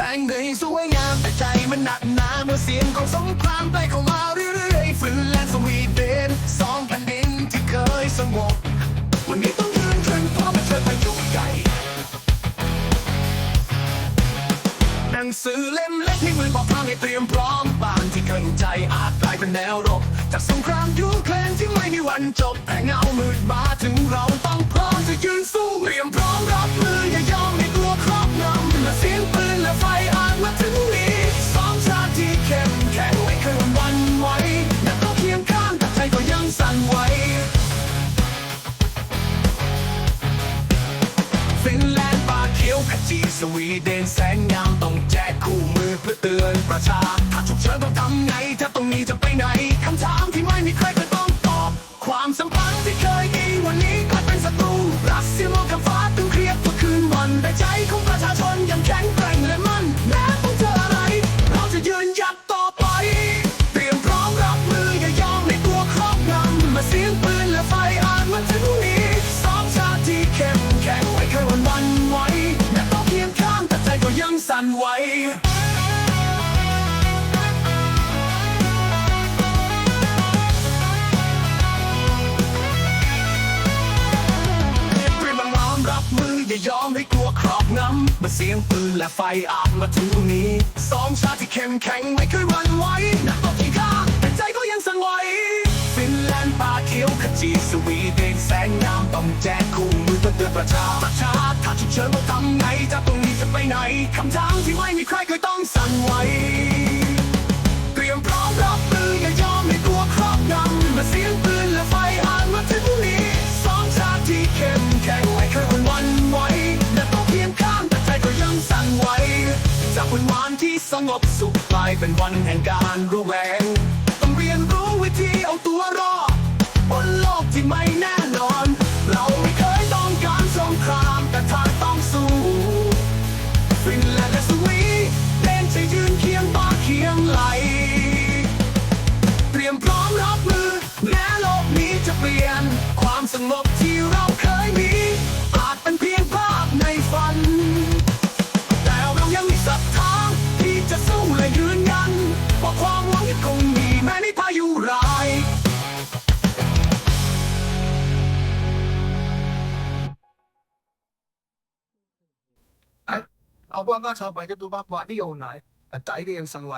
แสงในสวยงามแต่ใจมันหนักหนาเมื่อเสียงของสงครามได้เข้ามาเรื่อยๆฟินแลนด์สวีเดนสองแผ่นดินที่เคยสงบวันนี้ต้องยืนขึ้นพร้อมเชิญพายุใหญ่หนังสือเล่มเล็กที่มือบอกทางให้เตรียมพร้อมบางที่เคยใจอาจกลายเป็นแนวรบจากสงครามยูเครนที่ไม่มีวันจบแต่เงามืดมาถึงเราต้อง จีสวีเดนแสงงามต้องแจกคู่มือเพื่อเตือนประชา ถ้าฉุกเฉินต้องทำไง ถ้าตรงนี้จะไปไหน สั่นไหวเตรียมพร้อมรับมืออย่ายอมให้กลัวครอบงำมื่อเสียงปืนและไฟอาบมาถึงตรงนี้สองชาติที่เข้มแข็งไม่เคยหวั่นไหวนักรบที่ข้าแต่ใจก็ยังสั่นไหวฟินแลนด์ป่าเขียวขจีสวีเดนแสงงามต้องแจกคู่มือเพื่อเตือนประชาประชาถ้าฉุกเฉินต้องทำไงจากตรงนี้จะ ไหนคำถามที่ไม่มีใครเคยต้องสั่นไหวเตรียมพร้อมรับมืออย่ายอมให้กลัวครอบงำมาเสียงปืนและไฟอ่านมาถึงนี้สองชาติที่เข้มแข็งไม่เคยหวั่นวันไหวและต้องเพียงข้างแต่ใจก็ยังสั่นไหวจากวันวานที่สงบสุขกลายเป็นวันแห่งการระแวงต้องเรียนรู้วิธีเอาตัวรอด งบที่เราเคยมี อาจเป็นเพียงภาพในฝัน แต่เรายังมีศรัทธาที่จะสู้และยืนยันว่าความหวังยังคงมีแม้ในพายุร้าย เอาว่าก็ชอบไปก็ดูบ้าบอที่โยนไหนแต่ใจก็ยังสั่งไหว